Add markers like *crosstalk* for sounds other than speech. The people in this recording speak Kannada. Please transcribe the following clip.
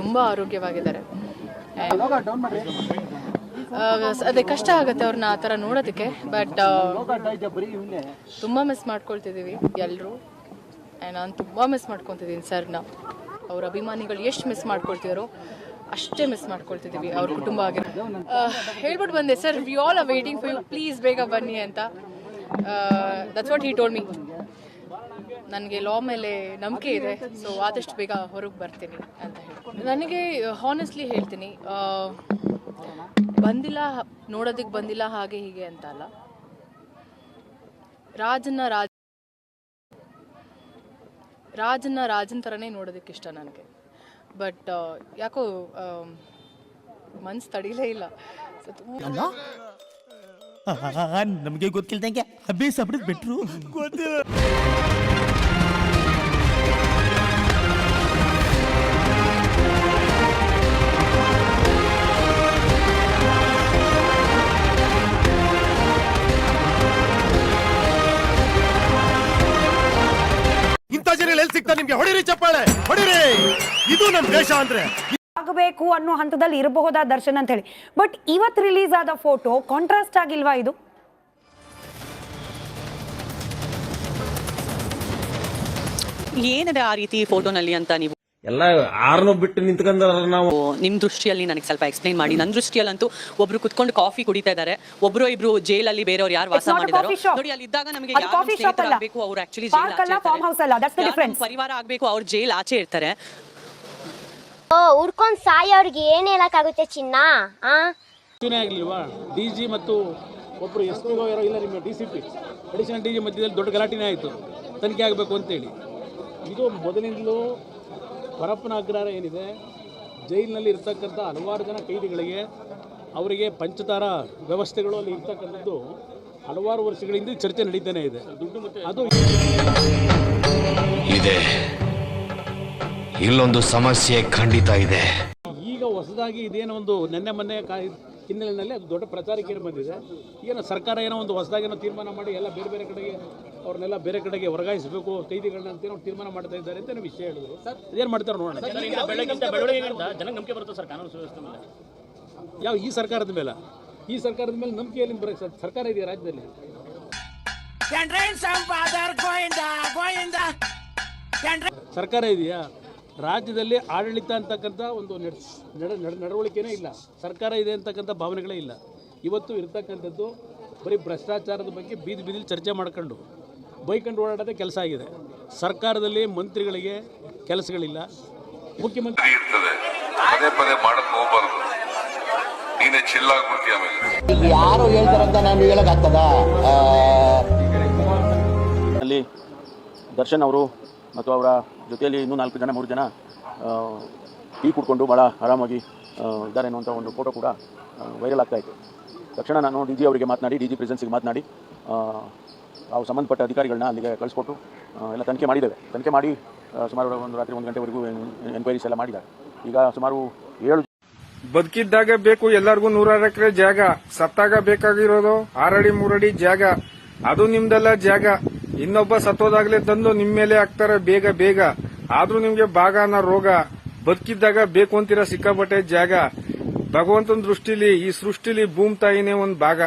ತುಂಬ ಆರೋಗ್ಯವಾಗಿದ್ದಾರೆ. ಅದೇ ಕಷ್ಟ ಆಗುತ್ತೆ ಅವ್ರನ್ನ ಆ ಥರ ನೋಡೋದಕ್ಕೆ, ಬಟ್ ತುಂಬ ಮಿಸ್ ಮಾಡ್ಕೊಳ್ತಿದ್ದೀವಿ ಎಲ್ಲರೂ ನಾನು ತುಂಬ ಮಿಸ್ ಮಾಡ್ಕೊತಿದ್ದೀನಿ ಸರ್ನ. ಅವ್ರ ಅಭಿಮಾನಿಗಳು ಎಷ್ಟು ಮಿಸ್ ಮಾಡ್ಕೊಳ್ತಿದಾರೋ ಅಷ್ಟೇ ಮಿಸ್ ಮಾಡ್ಕೊಳ್ತಿದ್ದೀವಿ ಅವ್ರ ಕುಟುಂಬ ಆಗಿರೋ ಹೇಳ್ಬಿಟ್ಟು ಬಂದೆ, sir we all are waiting for you please ಬೇಗ ಬನ್ನಿ ಅಂತ. That's what he told me ನನಗೆ ಲಾ ಮೇಲೆ ನಂಬಿಕೆ ಇದೆ ಸೊ ಆದಷ್ಟು ಬೇಗ ಹೊರಗೆ ಬರ್ತೀನಿ ಅಂತ ಹೇಳಿ ನನಗೆ ಹಾನೆಸ್ಟ್ಲಿ ಹೇಳ್ತೀನಿ ಬಂದಿಲ್ಲ ನೋಡೋದಕ್ಕೆ ಬಂದಿಲ್ಲ ಹಾಗೆ ಹೀಗೆ ಅಂತ ಅಲ್ಲ. ರಾಜನ್ನ ರಾಜ ರಾಜನ್ನ ರಾಜನ್ ಥರನೇ ನೋಡೋದಕ್ಕೆ ಇಷ್ಟ ನನಗೆ. ಬಟ್ ಯಾಕೋ ಮನ್ಸು ತಡೀಲೇ ಇಲ್ಲ. ಸೊ *laughs* ನಮಗೆ ಗೊತ್ತಿಲ್ದಂಗೆ ಅಭ್ಯಾಸ ಬಿಟ್ಟರು ಬಿಟ್ರು. ಗೊತ್ತಿಲ್ಲ. ಹೊಡಿರಿ ಚಪ್ಪಾಳೆ. ಹೊಡಿರಿ. ಇದು ನಮ್ ದೇಶ ಅಂದ್ರೆ. ಆಗಬೇಕು ಅನ್ನೋ ಹಂತದಲ್ಲಿ ಇರಬಹುದಾ ದರ್ಶನ್ ಅಂತ ಹೇಳಿ ಬಟ್ ಇವತ್ತು ರಿಲೀಸ್ ಆದ ಫೋಟೋ ಕಾಂಟ್ರಾಸ್ಟ್ ಆಗಿಲ್ವಾ ಇದು? ಏನಿದೆ ಆ ರೀತಿ ಫೋಟೋನಲ್ಲಿ ಅಂತ ನೀವು ಎಲ್ಲ ಆರ್ನೂ ಬಿಟ್ಟು ನಿಂತ್ಕೊಂಡ್ರ ನಾವು. ನಿಮ್ ದೃಷ್ಟಿಯಲ್ಲಿ ನನಗೆ ಸ್ವಲ್ಪ ಎಕ್ಸ್ಪ್ಲೈನ್ ಮಾಡಿ. ನನ್ನ ದೃಷ್ಟಿಯಲ್ಲಂತೂ ಒಬ್ರು ಕುತ್ಕೊಂಡು ಕಾಫಿ ಕುಡಿತಾ ಇದ್ದಾರೆ ಒಬ್ರು ಇಬ್ರು ಜೈಲಲ್ಲಿ ಬೇರೆಯವ್ರು ಯಾರು ವಾಸ ಮಾಡಿದಾರೋ. ನೋಡಿ ಅಲ್ಲಿ ಇದ್ದಾಗ ನಮಗೆ ಕಾಫಿ ಅಲ್ಲ. ಆಗಬೇಕು ಅವ್ರು ಆಕ್ಚುಲಿ ಅಲ್ಲ, ಅಲ್ಲ. ಪರಿವಾರ ಆಗ್ಬೇಕು ಅವ್ರು ಜೈಲ್ ಆಚೆ ಇರ್ತಾರೆ. ಓ ಉರ್ಕೊಂಡ್ ಸಾಯೋರ್ಗೆ ಏನ್ ಹೇಳಕ್ಕಾಗುತ್ತೆ ಚಿನ್ನ? ಆ? ಆಗಲಿಲ್ವಾ? ಡಿ ಜಿ ಮತ್ತು ಒಬ್ರು ಎಸ್ ಪಿಗೋ ಯಾರೋ ಇಲ್ಲ ನಿಮ್ಮ D C P additional D G ಮಧ್ಯದಲ್ಲಿ ದೊಡ್ಡ ಗಲಾಟಿನೇ ಆಯಿತು. ತನಿಖೆ ಆಗಬೇಕು ಅಂತೇಳಿ. ಇದು ಮೊದಲಿಂದಲೂ ಪರಪ್ಪನ ಅಗ್ರಹಾರ ಏನಿದೆ? ಜೈಲಿನಲ್ಲಿ ಇರ್ತಕ್ಕಂಥ ಹಲವಾರು ಜನ ಕೈದಿಗಳಿಗೆ ಅವರಿಗೆ ಪಂಚತಾರ ವ್ಯವಸ್ಥೆಗಳು ಅಲ್ಲಿ ಇರ್ತಕ್ಕಂಥದ್ದು ಹಲವಾರು ವರ್ಷಗಳಿಂದ ಚರ್ಚೆ ನಡೀತಾನೆ ಇದೆ. ಅದು ಇದೆ. ಇಲ್ಲೊಂದು ಸಮಸ್ಯೆ ಖಂಡಿತ ಇದೆ. ಈಗ ಹೊಸದಾಗಿ ಇದೇನೋ ಒಂದು ನೆನ್ನೆ ಮೊನ್ನೆ ಹಿನ್ನೆಲೆಯಲ್ಲಿ ಅದು ದೊಡ್ಡ ಪ್ರಚಾರಕ್ಕೆ ಏನು ಬಂದಿದೆ ಏನೋ ಸರ್ಕಾರ ಏನೋ ಒಂದು ಹೊಸದಾಗಿ ಏನೋ ತೀರ್ಮಾನ ಮಾಡಿ ಎಲ್ಲ ಬೇರೆ ಬೇರೆ ಕಡೆಗೆ ಅವ್ರನ್ನೆಲ್ಲ ಬೇರೆ ಕಡೆಗೆ ವರ್ಗಾಯಿಸಬೇಕು ಕೈದಿಗಳನ್ನ ಅಂತ ಏನೋ ತೀರ್ಮಾನ ಮಾಡ್ತಾ ಇದ್ದಾರೆ ಅಂತ ಏನೋ ವಿಷಯ ಹೇಳಿದ್ರು. ಸರ್ ಏನು ಮಾಡ್ತಾರೆ ನೋಡೋಣ. ಯಾವ ಈ ಸರ್ಕಾರದ ಮೇಲೆ? ಈ ಸರ್ಕಾರದ ಮೇಲೆ ನಂಬಿಕೆಯಲ್ಲಿ ಬರೋ ಸರ್- ಸರ್ಕಾರ ಇದೆಯಾ ರಾಜ್ಯದಲ್ಲಿ? ಸರ್ಕಾರ ಇದೆಯಾ? ರಾಜ್ಯದಲ್ಲಿ ಆಡಳಿತ ಅಂತಕ್ಕಂಥ ಒಂದು ನಡೆ ನಡ ನಡ- ನಡವಳಿಕೆನೇ ಇಲ್ಲ. ಸರ್ಕಾರ ಇದೆ ಅಂತಕ್ಕಂಥ ಭಾವನೆಗಳೇ ಇಲ್ಲ. ಇವತ್ತು ಇರ್ತಕ್ಕಂಥದ್ದು ಬರೀ ಭ್ರಷ್ಟಾಚಾರದ ಬಗ್ಗೆ ಬೀದಿ ಬೀದಿಲಿ ಚರ್ಚೆ ಮಾಡ್ಕೊಂಡು ಬೈಕಂಡು ಓಡಾಡೋದೇ ಕೆಲಸ ಆಗಿದೆ. ಸರ್ಕಾರದಲ್ಲಿ ಮಂತ್ರಿಗಳಿಗೆ ಕೆಲಸಗಳಿಲ್ಲ. ಮುಖ್ಯಮಂತ್ರಿ ಇರ್ತದೆ. ಪದೇ ಪದೇ ಮಾಡಕ್ ಹೋಗ್ಬಾರ್ದು. ನೀನೆ ಚಿಲ್ಲಾಗ್ಬಿಡ್ತೀಯ ಆಮೇಲೆ. ಯಾರು ಹೇಳ್ತಾರಂತ ನಾನು ಹೇಳಕ್ಕಾಗ್ತದ ಅಲ್ಲಿ ದರ್ಶನ್ ಅವರು ಮತ್ತು ಅವರ ಜೊತೆಯಲ್ಲಿ ಇನ್ನೂ ನಾಲ್ಕು ಜನ, ಮೂರು ಜನ ಟೀ ಕುಡ್ಕೊಂಡು ಭಾಳ ಆರಾಮಾಗಿ ಇದ್ದಾರೆ ಅನ್ನುವಂಥ ಒಂದು ಫೋಟೋ ಕೂಡ ವೈರಲ್ ಆಗ್ತಾ ಇತ್ತು. ತಕ್ಷಣ ನಾನು ಡಿ ಜಿ ಅವರಿಗೆ ಮಾತನಾಡಿ ಡಿ ಜಿ ಪ್ರೆಸೆನ್ಸಿಗೆ ಮಾತನಾಡಿ ಅವು ಸಂಬಂಧಪಟ್ಟ ಅಧಿಕಾರಿಗಳನ್ನ ಅಲ್ಲಿಗೆ ಕಳಿಸ್ಕೊಟ್ಟು ಎಲ್ಲ ತನಿಖೆ ಮಾಡಿದ್ದೇವೆ. ತನಿಖೆ ಮಾಡಿ ಸುಮಾರು ಒಂದು ರಾತ್ರಿ ಒಂದು ಗಂಟೆವರೆಗೂ ಎನ್ಕ್ವೈರೀಸ್ ಎಲ್ಲ ಮಾಡಿದ್ದಾರೆ. ಈಗ ಸುಮಾರು ಏಳು ಬದುಕಿದ್ದಾಗ ಬೇಕು ಎಲ್ಲರಿಗೂ ನೂರಾರು ಎಕರೆ ಜಾಗ. ಸತ್ತಾಗ ಬೇಕಾಗಿರೋದು ಆರಡಿ ಮೂರಡಿ ಜಾಗ. ಅದು ನಿಮ್ದೆಲ್ಲ ಜಾಗ. ಇನ್ನೊಬ್ಬ ಸತ್ತೋದಾಗ್ಲೇ ತಂದು ನಿಮ್ ಮೇಲೆ ಹಾಕ್ತಾರೆ, ಬೇಗ ಬೇಗ. ಆದ್ರೂ ನಿಮ್ಗೆ ಭಾಗ ರೋಗ. ಬದುಕಿದ್ದಾಗ ಬೇಕು ಅಂತೀರ ಸಿಕ್ಕಾಪಟ್ಟೆ ಜಾಗ. ಭಗವಂತನ ದೃಷ್ಟಿಲಿ, ಈ ಸೃಷ್ಟಿಲಿ ಭೂಮ್ ತಾಯಿನೇ ಒಂದ್ ಭಾಗ.